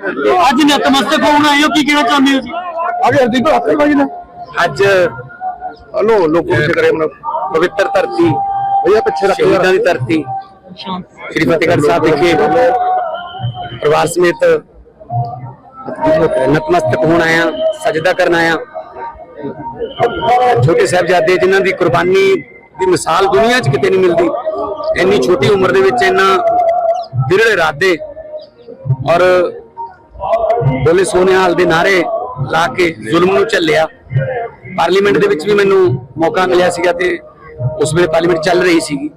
ਅੱਜ ਨਤਮਸਤਕ ਹੋਣ ਆਏ ਹੋ ਕੀ ਕਹਿਣਾ ਚਾਹੁੰਦੇ ਹੋ ਜੀ? ਆਗੇ ਹਰਦੀਪ ਹੱਥੇ ਭਾਜੀ ਨੇ। ਅੱਜ ਹਲੋ ਲੋਕੋ ਪਿੱਛੇ ਕਰੇ ਮਨ ਪਵਿੱਤਰ ਧਰਤੀ ਭਈਆ ਪਿੱਛੇ ਰੱਖੋ ਸ਼ਹੀਦਾਂ ਦੀ ਧਰਤੀ। ਸ੍ਰੀ ਫਤਿਹਗੜ੍ਹ ਸਾਹਿਬ ਵਿਖੇ ਪਰਿਵਾਰ ਸਮੇਤ ਨਤਮਸਤਕ ਹੋਣ ਆਇਆ ਸਜਦਾ ਕਰਨ ਆਇਆ ਛੋਟੇ ਸਾਹਿਬਜ਼ਾਦੇ ਜਿਨ੍ਹਾਂ ਦੀ ਕੁਰਬਾਨੀ ਦੀ ਮਿਸਾਲ ਦੁਨੀਆ 'ਚ ਕਿਤੇ ਨਹੀਂ ਮਿਲਦੀ ਇੰਨੀ ਛੋਟੀ ਉਮਰ ਦੇ ਵਿੱਚ ਇੰਨਾ ਵਿਰਲੇ ਇਰਾਦੇ ਔਰ ਬੋਲੇ ਸੋਨਿਹਾਲ ਦੇ ਨਾਰੇ ਲਾ ਕੇ ਜ਼ੁਲਮ ਨੂੰ ਝੱਲਿਆ। ਪਾਰਲੀਮੈਂਟ ਦੇ ਵਿੱਚ ਵੀ ਮੈਨੂੰ ਮੌਕਾ ਮਿਲਿਆ ਸੀਗਾ ਤੇ ਉਸ ਵੇਲੇ ਪਾਰਲੀਮੈਂਟ ਚੱਲ ਰਹੀ ਸੀਗੀ।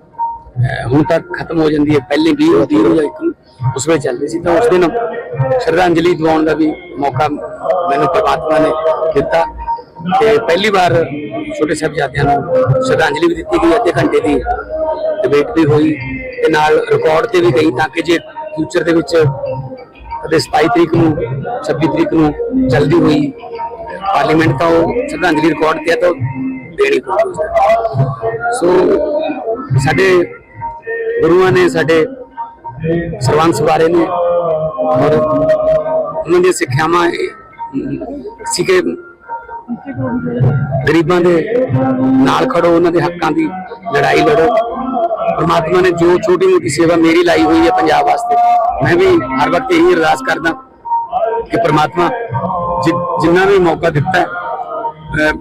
ਹੁਣ ਤੱਕ ਖਤਮ ਹੋ ਜਾਂਦੀ ਹੈ, ਪਹਿਲੇ ਵੀ ਹੁੰਦੀ ਹੈ ਇੱਕ ਨੂੰ ਉਸ ਵੇਲੇ ਚੱਲ ਰਹੀ ਸੀ। ਤਾਂ ਉਸ ਦਿਨ ਸ਼ਰਧਾਂਜਲੀ ਦਿਵਾਉਣ ਦਾ ਵੀ ਮੌਕਾ ਮੈਨੂੰ ਪ੍ਰਮਾਤਮਾ ਨੇ ਦਿੱਤਾ ਤੇ ਪਹਿਲੀ ਵਾਰ ਛੋਟੇ ਸਾਹਿਬਜ਼ਾਦਿਆਂ ਨੂੰ ਸ਼ਰਧਾਂਜਲੀ ਵੀ ਦਿੱਤੀ ਗਈ, ਅੱਧੇ ਘੰਟੇ ਦੀ ਡਿਬੇਟ ਵੀ ਹੋਈ ਤੇ ਨਾਲ ਰਿਕਾਰਡ ਤੇ ਵੀ ਗਈ ਤਾਂ ਕਿ ਜੇ ਫਿਊਚਰ ਦੇ ਵਿੱਚ ਅਤੇ 27 ਤਰੀਕ ਨੂੰ 26 ਤਰੀਕ ਨੂੰ ਜਲਦੀ ਹੋਈ ਪਾਰਲੀਮੈਂਟ ਤੋਂ ਉਹ ਸ਼ਰਧਾਂਜਲੀ ਰਿਕਾਰਡ ਤੇ ਆ ਦੇਣੀ ਪਊਗੀ ਸੋ ਸਾਡੇ ਗੁਰੂਆਂ ਨੇ ਸਾਡੇ ਸਰਵੰਸ ਬਾਰੇ ਨੇ ਔਰ ਉਹਨਾਂ ਦੀਆਂ ਸਿੱਖਿਆਵਾਂ ਇਹ, ਸੀ ਕਿ ਗਰੀਬਾਂ ਦੇ ਨਾਲ ਖੜੋ ਉਹਨਾਂ ਦੇ ਹੱਕਾਂ ਦੀ ਲੜਾਈ ਲੜੋ। ਪਰਮਾਤਮਾ ਨੇ ਜੋ ਛੋਟੀ ਮੋਟੀ ਸੇਵਾ ਮੇਰੀ ਲਾਈ ਹੋਈ ਹੈ ਪੰਜਾਬ ਵਾਸਤੇ ਮੈਂ ਵੀ ਹਰ ਵਕਤ ਇਹੀ ਅਰਦਾਸ ਕਰਦਾ ਕਿ ਪ੍ਰਮਾਤਮਾ ਜਿ- ਜਿੰਨਾ ਵੀ ਮੌਕਾ ਦਿੱਤਾ ਅਹ,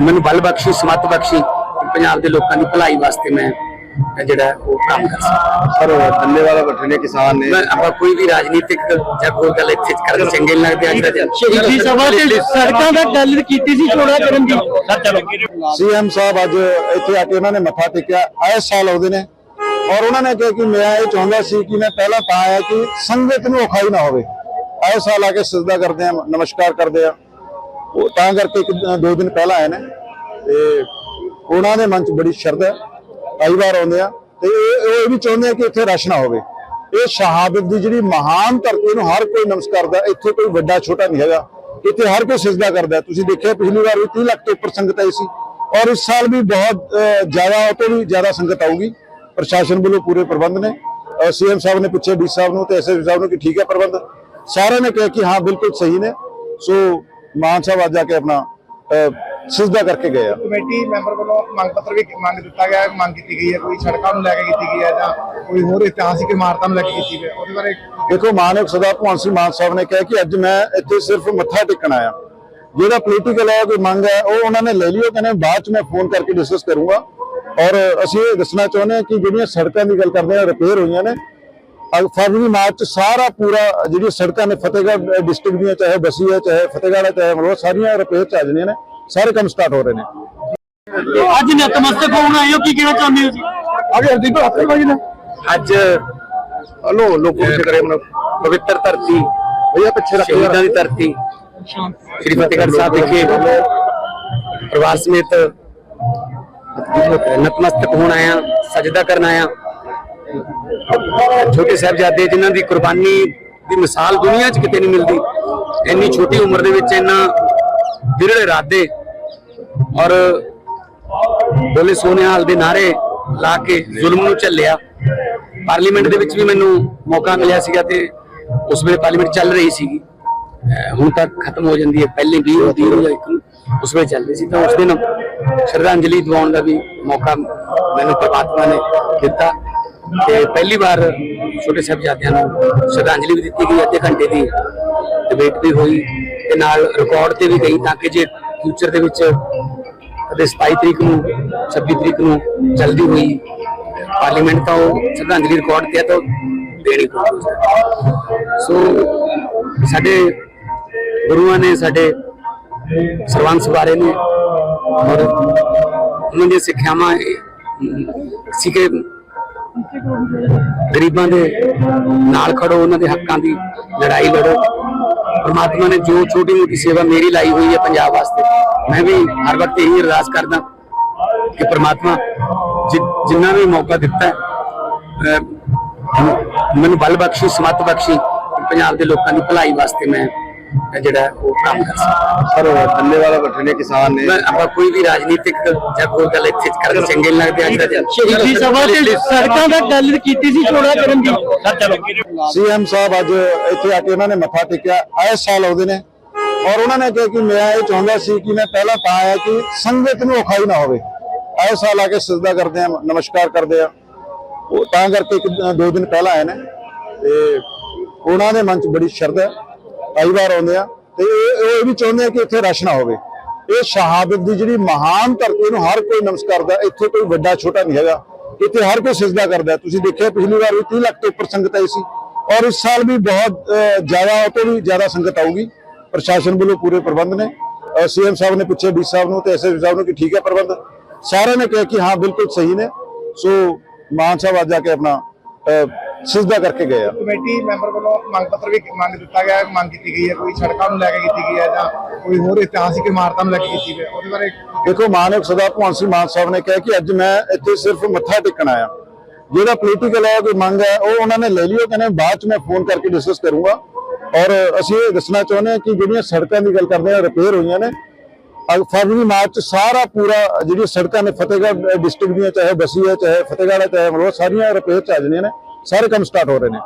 ਮੈਨੂੰ ਬਲ ਬਖਸ਼ੀ ਸਮਤ ਬਖਸ਼ੀ ਪੰਜਾਬ ਦੇ ਲੋਕਾਂ ਦੀ ਭਲਾਈ ਵਾਸਤੇ ਮੈਂ ਜਿਹੜਾ ਉਹ ਕੰਮ ਕਰ ਸਕਾਂ ਸਰ ਧੰਨੇ ਵਾਲਾ ਬੈਠੇ ਨੇ ਕਿਸਾਨ ਨੇ। ਮੈਂ ਆਪਾਂ ਕੋਈ ਵੀ ਰਾਜਨੀਤਿਕ ਜਾਂ ਕੋਈ ਗੱਲ ਇੱਥੇ ਕਰਦੇ ਚੰਗੇ ਨਹੀਂ ਲੱਗਦੇ ਅੱਜ ਦਾ। ਸ਼ਹੀਦੀ ਸਭਾ ਤੇ ਸੜਕਾਂ ਦਾ ਗੱਲ ਕੀਤੀ ਸੀ ਚੋੜਾ ਕਰਨ ਦੀ। ਸਰ ਚਲੋ। ਸੀਐਮ ਸਾਹਿਬ ਅੱਜ ਇੱਥੇ ਆ ਕੇ ਉਹਨਾਂ ਨੇ ਮੱਥਾ ਟੇਕਿਆ। ਆਏ ਸਾਲ ਆਉਂਦੇ ਨੇ। ਔਰ ਉਹਨਾਂ ਨੇ ਕਿਹਾ ਕਿ ਮੈਂ ਇਹ ਚਾਹੁੰਦਾ ਸੀ ਕਿ ਮੈਂ ਪਹਿਲਾਂ ਤਾਂ ਆਇਆ ਕਿ ਸੰਗਤ ਨੂੰ ਔਖਾਈ ਨਾ ਹੋਵੇ। ਆਏ ਸਾਲ ਆ ਕੇ ਸਜਦਾ ਕਰਦੇ ਆ ਨਮਸਕਾਰ ਕਰਦੇ ਆ ਉਹ ਤਾਂ ਕਰਕੇ ਇੱਕ ਦੋ ਦਿਨ ਪਹਿਲਾਂ ਆਏ ਨੇ। ਤੇ ਉਹਨਾਂ ਦੇ ਮਨ 'ਚ ਬੜੀ ਸ਼ਰਧਾ ਹੈ। ਕਈ ਵਾਰ ਆਉਂਦੇ ਆ ਤੇ ਇਹ ਵੀ ਚਾਹੁੰਦੇ ਆ ਕਿ ਇੱਥੇ ਰਸ਼ ਨਾ ਹੋਵੇ। ਇਹ ਸ਼ਹਾਦਤ ਦੀ ਜਿਹੜੀ ਮਹਾਨ ਧਰਤੀ ਨੂੰ ਹਰ ਕੋਈ ਨਮਸਕਾਰਦਾ ਇੱਥੇ ਕੋਈ ਵੱਡਾ ਛੋਟਾ ਨਹੀਂ ਹੈਗਾ। ਇੱਥੇ ਹਰ ਕੋਈ ਸਜਦਾ ਕਰਦਾ ਤੁਸੀਂ ਦੇਖਿਆ ਪਿਛਲੀ ਵਾਰ ਵੀ 30 ਲੱਖ ਤੋਂ ਉੱਪਰ ਸੰਗਤ ਆਈ ਸੀ। ਔਰ ਇਸ ਸਾਲ ਵੀ ਬਹੁਤ ਜ਼ਿਆਦਾ ਉਹ ਤੋਂ ਵੀ ਜ਼ਿਆਦਾ ਸੰਗਤ ਆਊਗੀ। ਪ੍ਰਸ਼ਾਸਨ ਵੱਲੋਂ ਪੂਰੇ ਪ੍ਰਬੰਧ ਨੇ। ਸੀਐਮ ਸਾਹਿਬ ਨੇ ਪੁੱਛਿਆ, ਡੀ ਸਾਹਿਬ ਨੂੰ ਤੇ ਐਸਐਸ ਸਾਹਿਬ ਨੂੰ ਕਿ ਠੀਕ ਹੈ ਪ੍ਰਬੰਧ। ਸਾਰਿਆਂ ਨੇ ਕਿਹਾ ਕਿ ਹਾਂ, ਬਿਲਕੁਲ ਸਹੀ ਨੇ। ਸੋ ਮਾਨ ਸਾਹਿਬ ਅੱਜ ਜਾ ਕੇ ਆਪਣਾ ਸਜਦਾ ਕਰਕੇ ਗਏ ਆ। ਕਮੇਟੀ ਮੈਂਬਰ ਵੱਲੋਂ ਮੰਗ ਪੱਤਰ ਵੀ ਮੰਗ ਦਿੱਤਾ ਗਿਆ ਹੈ ਮੰਗ ਕੀਤੀ ਗਈ ਹੈ ਕੋਈ ਸੜਕਾਂ ਨੂੰ ਲੈ ਕੇ ਕੀਤੀ ਗਈ ਹੈ ਜਾਂ ਕੋਈ ਹੋਰ ਇਤਿਹਾਸਿਕ ਇਮਾਰਤਾਂ ਨੂੰ ਲੈ ਕੇ ਕੀਤੀ ਗਈ ਹੈ ਉਹਦੇ ਬਾਰੇ ਦੇਖੋ ਮਾਨਕ ਸਦਾ ਭਗਵੰਤ ਸਿੰਘ ਮਾਨ ਸਾਹਿਬ ਨੇ ਕਿਹਾ ਕਿ ਅੱਜ ਮੈਂ ਇੱਥੇ ਸਿਰਫ ਮੱਥਾ ਟੇਕਣ ਆਇਆ। ਜਿਹੜਾ ਪੋਲੀਟੀਕਲ ਹੈ ਕੋਈ ਮੰਗ ਹੈ ਉਹ ਉਹਨਾਂ ਨੇ ਲੈ ਲਈ ਉਹ ਕਹਿੰਦੇ ਬਾਅਦ ਚ ਮੈਂ ਫੋਨ ਕਰਕੇ ਡਿਸਕਸ ਕਰੂੰਗਾ। ਔਰ ਅਸੀਂ ਇਹ ਦੱਸਣਾ ਚਾਹੁੰਦੇ ਹਾਂ ਕਿ ਜਿਹੜੀਆਂ ਸੜਕਾਂ ਦੀ ਗੱਲ ਕਰਦੇ ਆ ਰਿਪੇਅਰ ਹੋਈਆਂ ਨੇ ਅਗ ਫਰਵਰੀ ਮਾਰਚ ਚ ਸਾਰਾ ਪੂਰਾ ਜਿਹੜੀਆਂ ਸੜਕਾਂ ਨੇ ਫਤਿਹਗੜ੍ਹ ਡਿਸਟ੍ਰਿਕਟ ਦੀਆਂ ਚਾਹੇ ਬਸੀ ਹੈ ਚਾਹੇ ਫਤਿਹਗੜ੍ਹ ਹੈ ਚਾਹੇ ਮਲੋਆ ਸਾਰੀਆਂ ਰਿਪੇਅਰ ਚ ਆ ਜਾਣੀਆਂ ਨੇ। ਸਾਰੇ ਕੰਮ ਸਟਾਰਟ ਹੋ ਰਹੇ ਨੇ। ਅੱਜ ਨਤਮਸਤਕ ਹੋਣ ਆਏ ਹੋ ਕੀ ਕਹਿਣਾ ਚਾਹੁੰਦੇ ਹੋ ਜੀ? ਆਗੇ ਹਰਦੀਪ ਹੱਥੇ ਭਾਜੀ ਨੇ। ਅੱਜ ਹਲੋ ਲੋਕੋ ਪਿੱਛੇ ਕਰੇ ਮਨ ਪਵਿੱਤਰ ਧਰਤੀ ਭਈਆ ਪਿੱਛੇ ਰੱਖੋ ਸ਼ਹੀਦਾਂ ਦੀ ਧਰਤੀ। ਸ੍ਰੀ ਫਤਿਹਗੜ੍ਹ ਸਾਹਿਬ ਵਿਖੇ ਪਰਿਵਾਰ ਸਮੇਤ ਨਤਮਸਤਕ ਹੋਣ ਆਇਆ ਸਜਦਾ ਕਰਨ ਆਇਆ ਛੋਟੇ ਸਾਹਿਬਜ਼ਾਦੇ ਜਿਨ੍ਹਾਂ ਦੀ ਕੁਰਬਾਨੀ ਦੀ ਮਿਸਾਲ ਦੁਨੀਆ 'ਚ ਕਿਤੇ ਨਹੀਂ ਮਿਲਦੀ ਇੰਨੀ ਛੋਟੀ ਉਮਰ ਦੇ ਵਿੱਚ ਇੰਨਾ ਵਿਰਲੇ ਇਰਾਦੇ ਔਰ ਬੋਲੇ ਸੋਨਿਹਾਲ ਦੇ ਨਾਰੇ ਲਾ ਕੇ ਜ਼ੁਲਮ ਨੂੰ ਝੱਲਿਆ। ਪਾਰਲੀਮੈਂਟ ਦੇ ਵਿੱਚ ਵੀ ਮੈਨੂੰ ਮੌਕਾ ਮਿਲਿਆ ਸੀਗਾ ਤੇ ਉਸ ਵੇਲੇ ਪਾਰਲੀਮੈਂਟ ਚੱਲ ਰਹੀ ਸੀਗੀ। ਹੁਣ ਤੱਕ ਖਤਮ ਹੋ ਜਾਂਦੀ ਹੈ, ਪਹਿਲੇ ਵੀ ਹੁੰਦੀ ਹੈ ਇੱਕ ਨੂੰ ਉਸ ਵੇਲੇ ਚੱਲ ਰਹੀ ਸੀ। ਤਾਂ ਉਸ ਦਿਨ ਸ਼ਰਧਾਂਜਲੀ ਦਿਵਾਉਣ ਦਾ ਵੀ ਮੌਕਾ ਮੈਨੂੰ ਪ੍ਰਮਾਤਮਾ ਨੇ ਦਿੱਤਾ ਤੇ ਪਹਿਲੀ ਵਾਰ ਛੋਟੇ ਸਾਹਿਬਜ਼ਾਦਿਆਂ ਨੂੰ ਸ਼ਰਧਾਂਜਲੀ ਵੀ ਦਿੱਤੀ ਗਈ, ਅੱਧੇ ਘੰਟੇ ਦੀ ਡਿਬੇਟ ਵੀ ਹੋਈ। ਤੇ ਨਾਲ ਰਿਕਾਰਡ ਤੇ ਵੀ ਗਈ ਤਾਂ ਕਿ ਜੇ ਫਿਊਚਰ ਦੇ ਵਿੱਚ ਕਦੇ 27 ਤਰੀਕ ਨੂੰ 26 ਤਰੀਕ ਨੂੰ ਜਲਦੀ ਹੋਈ ਪਾਰਲੀਮੈਂਟ ਤਾਂ ਉਹ ਸ਼ਰਧਾਂਜਲੀ ਰਿਕਾਰਡ ਤੇ ਆ ਤਾਂ ਦੇਣੀ ਪਊਗੀ ਸੋ ਸਾਡੇ ਗੁਰੂਆਂ ਨੇ ਸਾਡੇ ਸਰਵੰਸ ਬਾਰੇ ਨੇ ਔਰ ਉਹਨਾਂ ਦੀਆਂ ਸਿੱਖਿਆਵਾਂ ਇਹ, ਸੀ ਕਿ ਗਰੀਬਾਂ ਦੇ ਨਾਲ ਖੜੋ ਉਹਨਾਂ ਦੇ ਹੱਕਾਂ ਦੀ ਲੜਾਈ ਲੜੋ। ਪਰਮਾਤਮਾ ਨੇ ਜੋ ਛੋਟੀ ਮੋਟੀ ਸੇਵਾ ਮੇਰੀ ਲਾਈ ਹੋਈ ਹੈ ਪੰਜਾਬ ਵਾਸਤੇ ਮੈਂ ਵੀ ਹਰ ਵਕਤ ਇਹੀ ਅਰਦਾਸ ਕਰਦਾ ਕਿ ਪ੍ਰਮਾਤਮਾ ਜਿ- ਜਿੰਨਾ ਵੀ ਮੌਕਾ ਦਿੱਤਾ ਹੈ, ਅਹ, ਮੈਨੂੰ ਬਲ ਬਖਸ਼ੀ ਸਮਤ ਬਖਸ਼ੀ ਪੰਜਾਬ ਦੇ ਲੋਕਾਂ ਦੀ ਭਲਾਈ ਵਾਸਤੇ ਮੈਂ ਜਿਹੜਾ ਉਹ ਕੰਮ ਕਰ ਸਕਣ ਸਰ ਥੱਲੇ ਵਾਲਾ ਬਠਿੰਡੇ ਕਿਸਾਨ ਨੇ। ਮੈਂ ਆਪਾਂ ਕੋਈ ਵੀ ਰਾਜਨੀਤਿਕ ਜਾਂ ਕੋਈ ਗੱਲ ਇੱਥੇ ਕਰਨ ਚੰਗੇ ਨੀ ਲੱਗਦੇ ਅੱਜ ਦਾ ਸ਼ਹੀਦੀ ਸਭਾ ਤੇ ਸੜਕਾਂ ਦਾ ਗੱਲ ਕੀਤੀ ਸੀ ਚੋੜਾ ਕਰਨ ਦੀ। ਸਰ ਚਲੋ ਸੀਐਮ ਸਾਹਿਬ ਅੱਜ ਇੱਥੇ ਆ ਕੇ ਉਹਨਾਂ ਨੇ ਮੱਥਾ ਟੇਕਿਆ ਇਸ ਸਾਲ ਆਉਂਦੇ ਨੇ। ਔਰ ਉਹਨਾਂ ਨੇ ਕਿਹਾ ਕਿ ਮੈਂ ਇਹ ਚਾਹੁੰਦਾ ਸੀ ਕਿ ਮੈਂ ਪਹਿਲਾਂ ਤਾਂ ਆਇਆ ਕਿ ਸੰਗਤ ਨੂੰ ਔਖਾਈ ਨਾ ਹੋਵੇ। ਇਸ ਸਾਲ ਆ ਕੇ ਸਜਦਾ ਕਰਦੇ ਆ ਨਮਸਕਾਰ ਕਰਦੇ ਆ। ਉਹ ਤਾਂ ਕਰਕੇ ਇੱਕ ਦੋ ਦਿਨ ਪਹਿਲਾਂ ਆਏ ਨੇ। ਤੇ ਉਹਨਾਂ ਦੇ ਮਨ 'ਚ ਬੜੀ ਸ਼ਰਧਾ ਹੈ। ਕਈ ਵਾਰ ਆਉਂਦੇ ਆ ਤੇ ਇਹ ਉਹ ਇਹ ਵੀ ਚਾਹੁੰਦੇ ਆ ਕਿ ਇੱਥੇ ਰਸ਼ ਨਾ ਹੋਵੇ। ਇਹ ਸ਼ਹਾਦਤ ਦੀ ਜਿਹੜੀ ਮਹਾਨ ਧਰਤੀ ਨੂੰ ਹਰ ਕੋਈ ਨਮਸਕਾਰਦਾ ਇੱਥੇ ਕੋਈ ਵੱਡਾ ਛੋਟਾ ਨਹੀਂ ਹੈਗਾ। ਇੱਥੇ ਹਰ ਕੋਈ ਸਜਦਾ ਕਰਦਾ। ਤੁਸੀਂ ਦੇਖਿਆ ਪਿਛਲੀ ਵਾਰ ਵੀ 30 ਲੱਖ ਤੋਂ ਉੱਪਰ ਸੰਗਤ ਆਈ ਸੀ। ਔਰ ਇਸ ਸਾਲ ਵੀ ਬਹੁਤ ਜ਼ਿਆਦਾ ਉਹ ਤੋਂ ਵੀ ਜ਼ਿਆਦਾ ਸੰਗਤ ਆਊਗੀ। ਪ੍ਰਸ਼ਾਸਨ ਵੱਲੋਂ ਪੂਰੇ ਪ੍ਰਬੰਧ ਨੇ। ਸੀਐਮ ਸਾਹਿਬ ਨੇ ਪੁੱਛਿਆ, ਡੀ ਸਾਹਿਬ ਨੂੰ ਤੇ ਐਸਐਸ ਸਾਹਿਬ ਨੂੰ ਕਿ ਠੀਕ ਹੈ ਪ੍ਰਬੰਧ? ਸਾਰਿਆਂ ਨੇ ਕਿਹਾ ਕਿ ਹਾਂ, ਬਿਲਕੁਲ ਸਹੀ ਨੇ। ਸੋ ਮਾਨ ਸਾਹਿਬ ਅੱਜ ਜਾ ਕੇ ਆਪਣਾ ਸਜਦਾ ਕਰਕੇ ਗਏ ਆ। ਕਮੇਟੀ ਮੈਂਬਰ ਵੱਲੋਂ ਮੰਗ ਪੱਤਰ ਵੀ ਮੰਗ ਦਿੱਤਾ ਗਿਆ ਹੈ ਮੰਗ ਕੀਤੀ ਗਈ ਹੈ ਕੋਈ ਸੜਕਾਂ ਨੂੰ ਲੈ ਕੇ ਕੀਤੀ ਗਈ ਹੈ ਜਾਂ ਕੋਈ ਹੋਰ ਇਤਿਹਾਸਿਕ ਇਮਾਰਤਾਂ ਨੂੰ ਲੈ ਕੇ ਕੀਤੀ ਗਈ ਹੈ ਉਹਦੇ ਬਾਰੇ ਦੇਖੋ ਮਾਨਯੋਗ ਸਰਦਾਰ ਭਗਵੰਤ ਸਿੰਘ ਮਾਨ ਸਾਹਿਬ ਨੇ ਕਿਹਾ ਕਿ ਅੱਜ ਮੈਂ ਇੱਥੇ ਸਿਰਫ ਮੱਥਾ ਟੇਕਣ ਆਇਆ। ਜਿਹੜਾ ਪੋਲੀਟੀਕਲ ਹੈ ਕੋਈ ਮੰਗ ਹੈ ਉਹ ਉਹਨਾਂ ਨੇ ਲੈ ਲਿਓ ਕਹਿੰਦੇ ਬਾਅਦ ਚ ਮੈਂ ਫੋਨ ਕਰਕੇ ਡਿਸਕਸ ਕਰੂੰਗਾ। ਔਰ ਅਸੀਂ ਇਹ ਦੱਸਣਾ ਚਾਹੁੰਦੇ ਹਾਂ ਕਿ ਜਿਹੜੀਆਂ ਸੜਕਾਂ ਦੀ ਗੱਲ ਕਰਦੇ ਹਾਂ ਰਿਪੇਅਰ ਹੋਈਆਂ ਨੇ ਅਗ ਫਰਵਰੀ ਮਾਰਚ 'ਚ ਸਾਰਾ ਪੂਰਾ ਜਿਹੜੀਆਂ ਸੜਕਾਂ ਨੇ ਫਤਿਹਗੜ੍ਹ ਡਿਸਟ੍ਰਿਕਟ ਦੀਆਂ ਚਾਹੇ ਬਸੀ ਹੈ ਚਾਹੇ ਫਤਿਹਗੜ੍ਹ ਹੈ ਚਾਹੇ ਮਲੋਆ ਸਾਰੀਆਂ ਰਿਪੇਅਰ ਚ ਆ ਜਾਣੀਆਂ ਨੇ। ਸਾਰੇ ਕੰਮ ਸਟਾਰਟ ਹੋ ਰਹੇ ਨੇ।